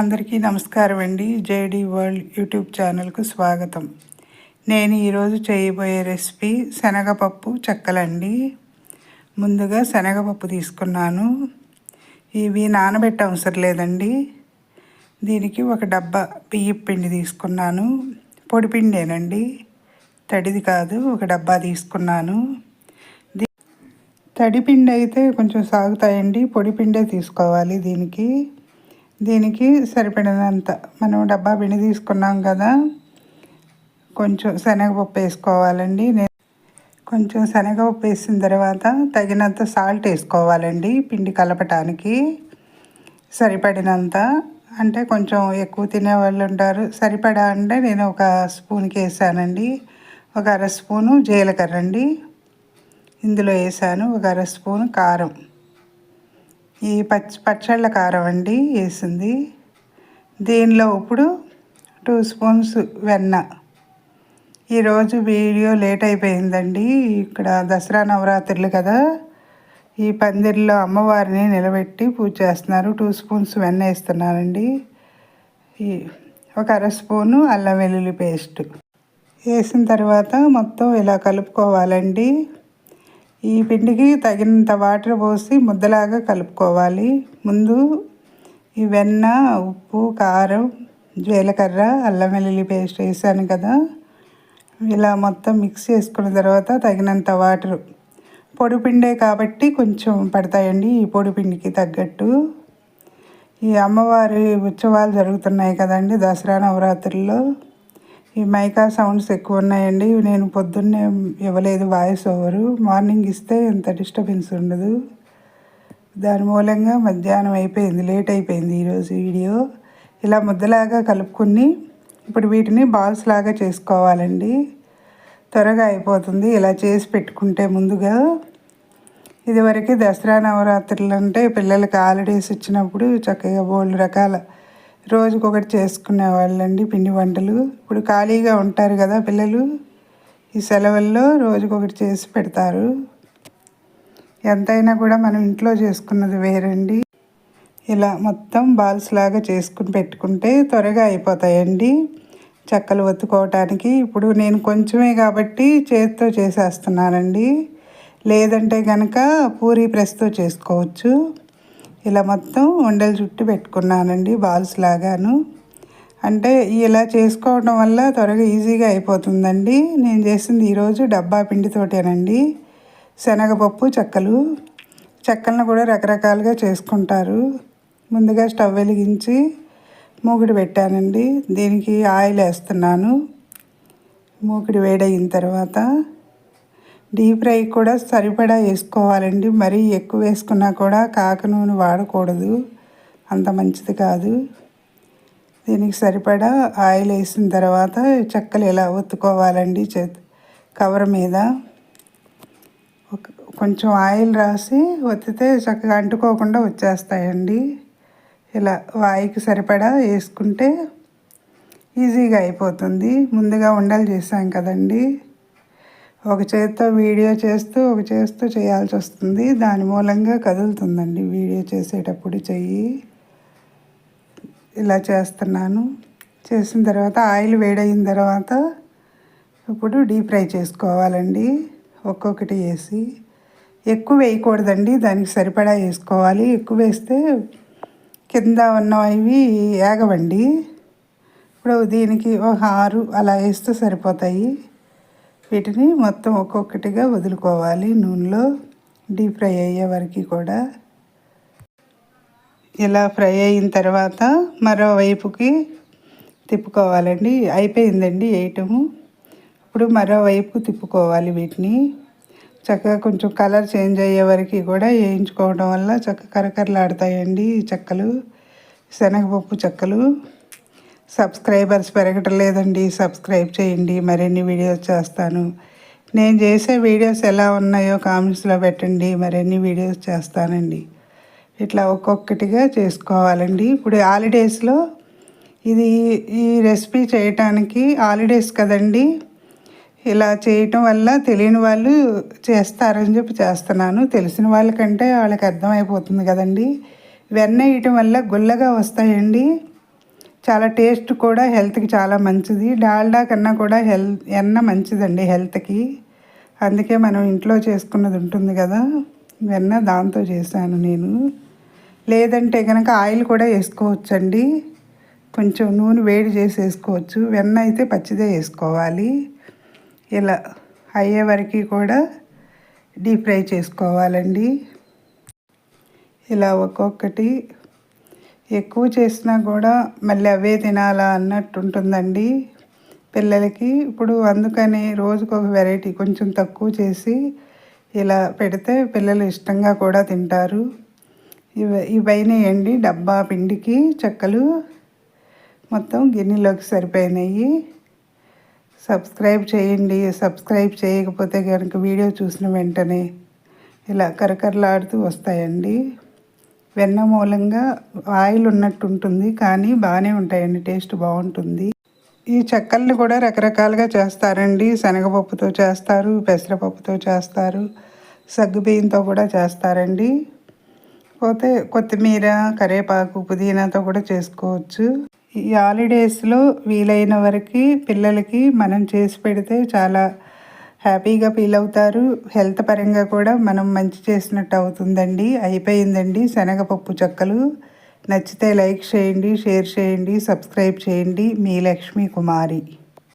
అందరికీ నమస్కారం అండి. జేడి వరల్డ్ యూట్యూబ్ ఛానల్కు స్వాగతం. నేను ఈరోజు చేయబోయే రెసిపీ శనగపప్పు చెక్కలండి. ముందుగా శనగపప్పు తీసుకున్నాను. ఇవి నానబెట్ట అవసరం లేదండి. దీనికి ఒక డబ్బా బియ్య పిండి తీసుకున్నాను. పొడిపిండేనండి తడిది కాదు ఒక డబ్బా తీసుకున్నాను. తడిపిండి అయితే కొంచెం సాగుతాయండి. పొడిపిండే తీసుకోవాలి దీనికి. దీనికి సరిపడినంత. మనం డబ్బా పిండి తీసుకున్నాం కదా కొంచెం శనగపప్పు వేసుకోవాలండి. నేను కొంచెం శనగపప్పు వేసిన తర్వాత తగినంత సాల్ట్ వేసుకోవాలండి పిండి కలపటానికి. సరిపడినంత అంటే కొంచెం ఎక్కువ తినేవాళ్ళు ఉంటారు. సరిపడా అంటే నేను ఒక స్పూన్కి వేసానండి. ఒక అర స్పూను జీలకర్ర అండి. ఇందులో వేసాను ఒక అర స్పూను కారం. ఈ పచ్చి పచ్చళ్ళ కారం అండి వేసింది. దీనిలో ఇప్పుడు టూ స్పూన్స్ వెన్న. ఈరోజు వీడియో లేట్ అయిపోయిందండి. ఇక్కడ దసరా నవరాత్రులు కదా. ఈ పందిరిలో అమ్మవారిని నిలబెట్టి పూజ చేస్తున్నారు. టూ స్పూన్స్ వెన్న వేస్తున్నారండి ఈ ఒక అర స్పూను అల్లం వెల్లుల్లి పేస్ట్. వేసిన తర్వాత మొత్తం ఇలా కలుపుకోవాలండి. ఈ పిండికి తగినంత వాటర్ పోసి ముద్దలాగా కలుపుకోవాలి. ముందు ఈ వెన్న ఉప్పు కారం జీలకర్ర అల్లం వెల్లుల్లి పేస్ట్ వేసాను కదా. ఇలా మొత్తం మిక్స్ చేసుకున్న తర్వాత తగినంత వాటర్. పొడి పిండే కాబట్టి కొంచెం పడతాయండి ఈ పొడి పిండికి తగ్గట్టు. ఈ అమ్మవారి ఉత్సవాలు జరుగుతున్నాయి కదండి దసరా నవరాత్రుల్లో. ఈ మైకా సౌండ్స్ ఎక్కువ ఉన్నాయండి నేను పొద్దున్నే ఇవ్వలేదు వాయిస్ ఓవరు. మార్నింగ్ ఇస్తే ఎంత డిస్టర్బెన్స్ ఉండదు. దాని మూలంగా మధ్యాహ్నం అయిపోయింది. లేట్ అయిపోయింది ఈరోజు వీడియో. ఇలా ముద్దలాగా కలుపుకుని ఇప్పుడు వీటిని బాల్స్ లాగా చేసుకోవాలండి. త్వరగా అయిపోతుంది. ఇలా చేసి పెట్టుకుంటే ముందుగా ఇదివరకు దసరా నవరాత్రులు అంటే పిల్లలకి హాలిడేస్ ఇచ్చినప్పుడు చక్కగా బోల్డ్ రకాల రోజుకొకటి చేసుకునే వాళ్ళండి పిండి వంటలు. ఇప్పుడు ఖాళీగా ఉంటారు కదా పిల్లలు ఈ సెలవుల్లో రోజుకొకటి చేసి పెడతారు. ఎంతైనా కూడా మనం ఇంట్లో చేసుకున్నది వేరండి. ఇలా మొత్తం బాల్స్ లాగా చేసుకుని పెట్టుకుంటే త్వరగా అయిపోతాయండి. చెక్కలు ఒత్తుకోవటానికి ఇప్పుడు నేను కొంచెమే కాబట్టి చేతితో చేసేస్తున్నానండి. లేదంటే కనుక పూరి ప్రెస్తో చేసుకోవచ్చు. ఇలా మొత్తం ఉండలు చుట్టి పెట్టుకున్నానండి బాల్స్ లాగాను. అంటే ఇలా చేసుకోవడం వల్ల త్వరగా ఈజీగా అయిపోతుందండి. నేను చేసింది ఈరోజు డబ్బా పిండితోటేనండి శనగపప్పు చెక్కలు. చెక్కలను కూడా రకరకాలుగా చేసుకుంటారు. ముందుగా స్టవ్ వెలిగించి మూకుడు పెట్టానండి. దీనికి ఆయిల్ వేస్తున్నాను. మూకుడు వేడయిన తర్వాత డీప్ ఫ్రై కూడా సరిపడా వేసుకోవాలండి. మరీ ఎక్కువ వేసుకున్నా కూడా కాక నూనె వాడకూడదు. అంత మంచిది కాదు. దీనికి సరిపడా ఆయిల్ వేసిన తర్వాత చెక్కలు ఇలా ఒత్తుకోవాలండి చే కవర్ మీద. కొంచెం ఆయిల్ రాసి ఒత్తితే చక్కగా అంటుకోకుండా వచ్చేస్తాయండి. ఇలా వాయికి సరిపడా వేసుకుంటే ఈజీగా అయిపోతుంది. ముందుగా ఉండలు చేసాం కదండీ. ఒక చేత్తో వీడియో చేస్తూ ఒక చేస్తూ చేయాల్సి వస్తుంది. దాని మూలంగా కదులుతుందండి వీడియో చేసేటప్పుడు చెయ్యి. ఇలా చేస్తున్నాను. చేసిన తర్వాత ఆయిల్ వేడైన తర్వాత ఇప్పుడు డీప్ ఫ్రై చేసుకోవాలండి. ఒక్కొక్కటి వేసి. ఎక్కువ వేయకూడదండి. దానికి సరిపడా వేసుకోవాలి. ఎక్కువ వేస్తే కింద ఉన్న ఇవి ఏగవండి. ఇప్పుడు దీనికి ఒక ఆరు అలా వేస్తే సరిపోతాయి. వీటిని మొత్తం ఒక్కొక్కటిగా వదులుకోవాలి. నూనెలో డీప్ ఫ్రై అయ్యే వరకు కూడా. ఇలా ఫ్రై అయిన తర్వాత మరోవైపుకి తిప్పుకోవాలండి. అయిపోయిందండి వేయటము ఇప్పుడు మరోవైపు తిప్పుకోవాలి వీటిని. చక్కగా కొంచెం కలర్ చేంజ్ అయ్యే వరకు కూడా వేయించుకోవడం వల్ల చక్కగా కరకరలాడతాయండి ఈ చెక్కలు. శనగపప్పు చెక్కలు. సబ్స్క్రైబర్స్ పెరగటం లేదండి సబ్స్క్రైబ్ చేయండి మరిన్ని వీడియోస్ చేస్తాను. నేను చేసే వీడియోస్ ఎలా ఉన్నాయో కామెంట్స్లో పెట్టండి మరిన్ని వీడియోస్ చేస్తానండి. ఇట్లా ఒక్కొక్కటిగా చేసుకోవాలండి. ఇప్పుడు హాలిడేస్లో ఇది ఈ రెసిపీ చేయటానికి హాలిడేస్ కదండి. ఇలా చేయటం వల్ల తెలియని వాళ్ళు చేస్తారని చెప్పి చేస్తున్నాను. తెలిసిన వాళ్ళకంటే వాళ్ళకి అర్థమైపోతుంది కదండి. వెన్న వేయటం వల్ల గుల్లగా వస్తాయండి. చాలా టేస్ట్ కూడా హెల్త్కి చాలా మంచిది. డాల్డా కన్నా కూడా హెల్త్ ఎన్న మంచిదండి హెల్త్కి. అందుకే మనం ఇంట్లో చేసుకున్నది ఉంటుంది కదా. వెన్న దాంతో చేశాను నేను. లేదంటే కనుక ఆయిల్ కూడా వేసుకోవచ్చండి. కొంచెం నూనె వేడి చేసి వేసుకోవచ్చు. వెన్న అయితే పచ్చిదే వేసుకోవాలి. ఇలా అయ్యే వరకు కూడా డీప్ ఫ్రై చేసుకోవాలండి. ఇలా ఒక్కొక్కటి ఎక్కువ చేసినా కూడా మళ్ళీ అవే తినాలా అన్నట్టు ఉంటుందండి పిల్లలకి ఇప్పుడు అందుకని రోజుకు ఒక వెరైటీ కొంచెం తక్కువ చేసి ఇలా పెడితే పిల్లలు ఇష్టంగా కూడా తింటారు. ఇవి ఇవైనాయండి డబ్బా పిండికి చెక్కలు మొత్తం గిన్నెలోకి సరిపోయినాయి. సబ్స్క్రైబ్ చేయండి. సబ్స్క్రైబ్ చేయకపోతే కనుక వీడియో చూసిన వెంటనే ఇలా కరకరలాడుతూ వస్తాయండి. వెన్న మూలంగా ఆయిల్ ఉన్నట్టు ఉంటుంది కానీ బాగానే ఉంటాయండి టేస్ట్ బాగుంటుంది. ఈ చెక్కల్ని కూడా రకరకాలుగా చేస్తారండి. శనగపప్పుతో చేస్తారు పెసరపప్పుతో చేస్తారు సగ్గుబియ్యంతో కూడా చేస్తారండి. పోతే కొత్తిమీర కరివేపాకు పుదీనాతో కూడా చేసుకోవచ్చు. ఈ హాలిడేస్లో వీలైన వరకు పిల్లలకి మనం చేసి పెడితే చాలా హ్యాపీగా ఫీల్ అవుతారు. హెల్త్ పరంగా కూడా మనం మంచి చేసినట్టు అవుతుందండి. అయిపోయిందండి శనగపప్పు చెక్కలు. నచ్చితే లైక్ చేయండి షేర్ చేయండి సబ్స్క్రైబ్ చేయండి. మీ లక్ష్మీ కుమారి.